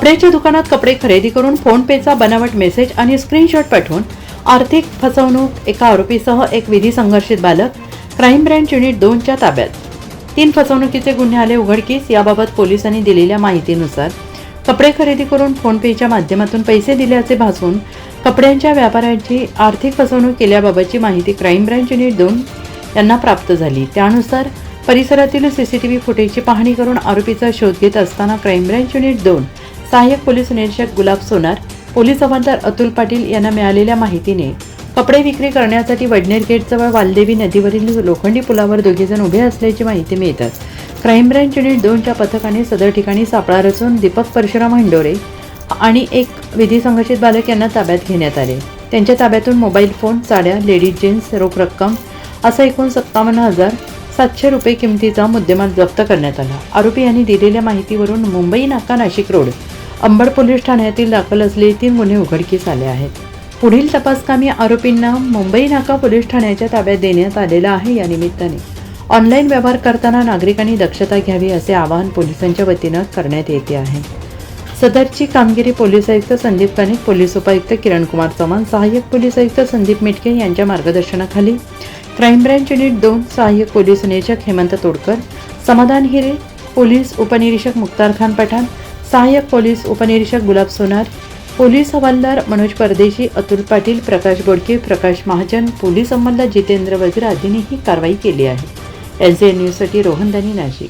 कपड्याच्या दुकानात कपडे खरेदी करून फोन पेचा बनावट मेसेज आणि स्क्रीनशॉट पाठवून आर्थिक फसवणूक एका आरोपीसह एक विधी संघर्षित बालक क्राईम ब्रँच युनिट दोनच्या ताब्यात. तीन फसवणुकीचे गुन्हे आले उघडकीस याबाबत पोलिसांनी दिलेल्या माहितीनुसार कपडे खरेदी करून फोनपेच्या माध्यमातून पैसे दिल्याचे भासून कपड्यांच्या व्यापाऱ्यांची आर्थिक फसवणूक केल्याबाबतची माहिती क्राईम ब्रँच युनिट दोन यांना प्राप्त झाली. त्यानुसार परिसरातील सीसीटीव्ही फुटेजची पाहणी करून आरोपीचा शोध घेत असताना क्राईम ब्रँच युनिट दोन सहाय्यक पोलीस निरीक्षक गुलाब सोनार पोलीस हवालदार अतुल पाटील यांना मिळालेल्या माहितीने कपडे विक्री करण्यासाठी वडनेर गेटजवळ वालदेवी नदीवरील लोखंडी पुलावर दोघेजण उभे असल्याची माहिती मिळतात क्राईम ब्रँच युनिट दोनच्या पथकाने सदर ठिकाणी सापळा रचून दीपक परशुराम हंडोरे आणि एक विधी संघर्षित बालक यांना ताब्यात घेण्यात आले. त्यांच्या ताब्यातून मोबाईल फोन साड्या लेडीज जीन्स रोख रक्कम असा एकूण सत्तावन्न हजार सातशे रुपये किमतीचा मुद्देमाल जप्त करण्यात आला. आरोपी यांनी दिलेल्या माहितीवरून मुंबई नाका नाशिक रोड अंबड पोलीस ठाण्यातील दाखल असलेले तीन गुन्हे उघडकीस आले आहेत. पुढील तपासकामी आरोपींना मुंबई नाका पोलीस ठाण्याच्या ताब्यात देण्यात आलेला आहे या निमित्ताने. ऑनलाईन व्यवहार करताना नागरिकांनी दक्षता घ्यावी असे आवाहन पोलिसांच्या वतीनं करण्यात येते आहे. सदरची कामगिरी पोलीस आयुक्त संदीप कानिक पोलीस उपायुक्त किरण कुमार चव्हाण सहाय्यक पोलीस आयुक्त संदीप मिटके यांच्या मार्गदर्शनाखाली. क्राईम ब्रँच युनिट दोन सहाय्यक पोलीस निरीक्षक हेमंत तोडकर समाधान हिरे पोलीस उपनिरीक्षक मुक्तार खान पठाण सहाय्यक पोलीस उपनिरीक्षक गुलाब सोनार पोलीस हवालदार मनोज परदेशी अतुल पाटील प्रकाश बोडके प्रकाश महाजन पोलीस अंमलदार जितेंद्र वजीर आदींनी ही कारवाई केली आहे. एल न्यूजसाठी रोहनदानी नाशिक.